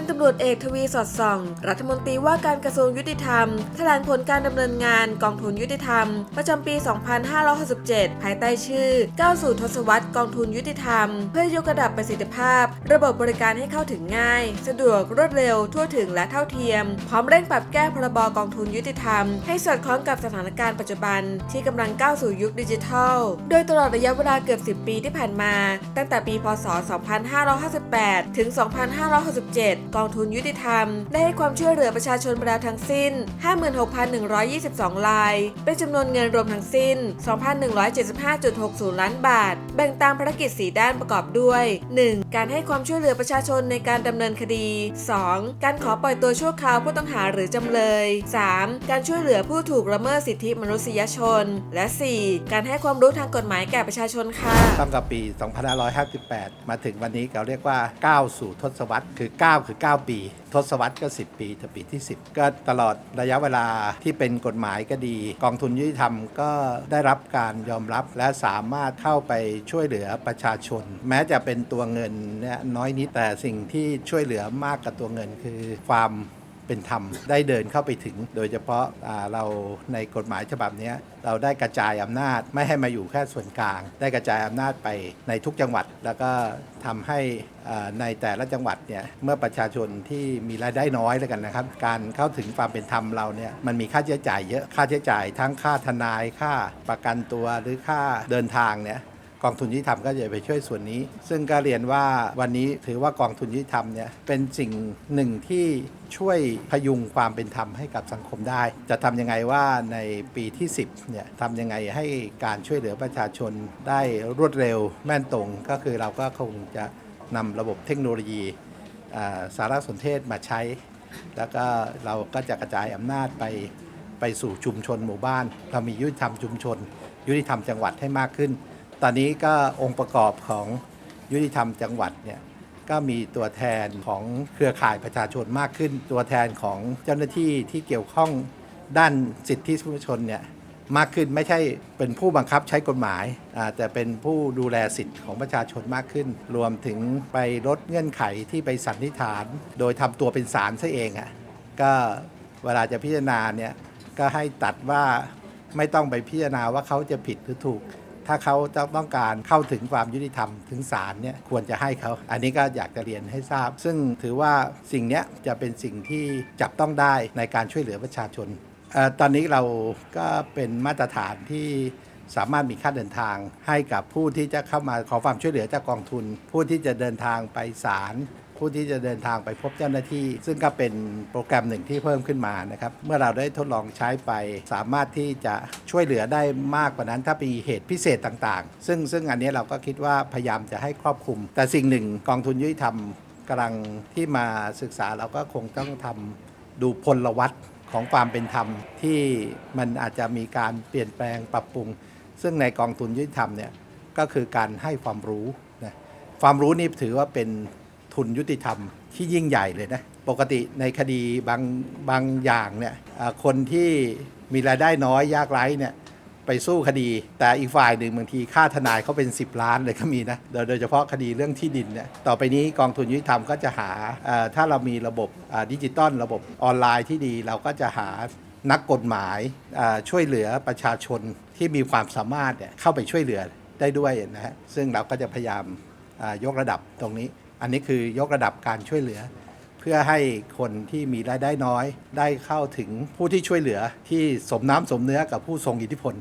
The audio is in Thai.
นตำรวจเอกทวีสอดส่อง รัฐมนตรีว่าการกระทรวงยุติธรรมแถลงผลการดำเนินงานกองทุนยุติธรรม ประจำปี 2567 ภายใต้ชื่อก้าวสู่ทศวรรษกองทุนยุติธรรม เพื่อยกระดับประสิทธิภาพ ระบบบริการให้เข้าถึงง่าย สะดวกรวดเร็ว ทั่วถึงและเท่าเทียม พร้อมเร่งปรับแก้พรบกองทุนยุติธรรม ให้สอดคล้องกับสถานการณ์ปัจจุบัน ที่กำลังก้าวสู่ยุคดิจิทัล โดยตลอดระยะเวลาเกือบ 10 ปีที่ผ่านมา ตั้งแต่ปี พศ 2558 ถึง 2567กองทุนยุติธรรม ได้ให้ความช่วยเหลือประชาชนไปแล้วทั้งสิ้น 56,122 ราย เป็นจำนวนเงินรวมทั้งสิ้น 2,175.60 ล้านบาท แบ่งตามภารกิจ 4 ด้านประกอบด้วย 1. การให้ความช่วยเหลือประชาชนในการดำเนินคดี 2. การขอปล่อยตัวชั่วคราวผู้ต้องหาหรือจำเลย 3. การช่วยเหลือผู้ถูกละเมิดสิทธิมนุษยชน และ 4. การให้ความรู้ทางกฎหมายแก่ประชาชนค่ะตั้งแต่ปี 2558 มาถึงวันนี้เราเรียกว่าก้าสู่ทศวรรษคือ 9 คือ9 ปี ทศวรรษก็ 10 ปีถึงปีที่ 10 ก็ตลอดระยะเวลาที่เป็นกฎหมายก็ดี กองทุนยุติธรรมก็ได้รับการยอมรับและสามารถเข้าไปช่วยเหลือประชาชน แม้จะเป็นตัวเงินเนี่ยน้อยนิดแต่สิ่งที่ช่วยเหลือมากกว่าตัวเงินคือความ เป็นธรรมได้เดินเข้าไปถึง โดยเฉพาะาเราในกฎหมายฉบับนี้เราได้กระจายอำนาจไม่ให้มาอยู่แค่ส่วนกลาง ได้กระจายอำนาจไปในทุกจังหวัด แล้วก็ทำให้ในแต่ละจังหวัดเนี่ยเมื่อประชาชนที่มีรายได้น้อยแล้วกันนะครับ การเข้าถึงความเป็นธรรมเราเนี่ยมันมีค่าใช้จ่ายเยอะค่าใช้จ่ายทั้งค่าทนายค่าประกันตัวหรือค่าเดินทางเนี่ย กองทุนยุติธรรมก็จะไปช่วยส่วนนี้ ซึ่งก็เรียนว่าวันนี้ถือว่ากองทุนยุติธรรมเนี่ยเป็นสิ่งหนึ่งที่ช่วยพยุงความเป็นธรรมให้กับสังคมได้ จะทำยังไงว่าในปีที่ 10เนี่ยทำยังไงให้การช่วยเหลือประชาชนได้รวดเร็วแม่นตรง ก็คือเราก็คงจะนำระบบเทคโนโลยีสารสนเทศมาใช้ แล้วก็เราก็จะกระจายอำนาจไปไปสู่ชุมชนหมู่บ้าน เรามียุติธรรมชุมชน ยุติธรรมจังหวัดให้มากขึ้น ตอนนี้ก็องค์ประกอบของยุติธรรมจังหวัดเนี่ยก็มีตัวแทนของเครือข่ายประชาชนมากขึ้น ตัวแทนของเจ้าหน้าที่ที่เกี่ยวข้องด้านสิทธิมนุษยชนเนี่ยมากขึ้นไม่ใช่เป็นผู้บังคับใช้กฎหมายอ่าแต่เป็นผู้ดูแลสิทธิของประชาชนมากขึ้น รวมถึงไปลดเงื่อนไขที่ไปสันนิษฐาน โดยทำตัวเป็นศาลซะเองอะก็เวลาจะพิจารณาเนี่ยก็ให้ตัดว่าไม่ต้องไปพิจารณาว่าเขาจะผิดหรือถูก ถ้าเขาจะต้องการเข้าถึงความยุติธรรมถึงศาลเนี่ยควรจะให้เขา อันนี้ก็อยากจะเรียนให้ทราบ ซึ่งถือว่าสิ่งนี้จะเป็นสิ่งที่จับต้องได้ในการช่วยเหลือประชาชนออตอนนี้เราก็เป็นมาตรฐานที่ สามารถมีค่าเดินทาง ให้กับผู้ที่จะเข้ามาขอความช่วยเหลือจากกองทุน ผู้ที่จะเดินทางไปศาลผู้ที่จะเดินทางไปพบเจ้าหน้าที่ ซึ่งก็เป็นโปรแกรมหนึ่งที่เพิ่มขึ้นมานะครับเมื่อเราได้ทดลองใช้ไป สามารถที่จะช่วยเหลือได้มากกว่านั้นถ้ามีเหตุพิเศษต่างๆ ซึ่งซึ่งอันนี้เราก็คิดว่าพยายามจะให้ครอบคลุม แต่สิ่งหนึ่งกองทุนยุติธรรมกำลังที่มาศึกษาเราก็คงต้องทำดูพลวัตของความเป็นธรรมที่มันอาจจะมีการเปลี่ยนแปลงปรับปรุง ซึ่งในกองทุนยุติธรรมเนี่ยก็คือการให้ความรู้นะความรู้นี่ถือว่าเป็นทุนยุติธรรมที่ยิ่งใหญ่เลยนะปกติในคดีบางบางอย่างเนี่ยคนที่มีรายได้น้อยยากไร้เนี่ยไปสู้คดี แต่อีกฝ่ายหนึ่งบางทีค่าทนายเขาเป็น 10 ล้านเลยก็มีนะโดยโดยเฉพาะคดีเรื่องที่ดินเนี่ยต่อไปนี้กองทุนยุติธรรมก็จะหาถ้าเรามีระบบดิจิตอลระบบออนไลน์ที่ดี เราก็จะหา นักกฎหมายช่วยเหลือประชาชนที่มีความสามารถเนี่ยเข้าไปช่วยเหลือได้ด้วยนะฮะซึ่งเราก็จะพยายามยกระดับตรงนี้ อันนี้คือยกระดับการช่วยเหลือ เพื่อให้คนที่มีรายได้น้อย ได้เข้าถึงผู้ที่ช่วยเหลือที่สมน้ำสมเนื้อกับผู้ทรงอิทธิพล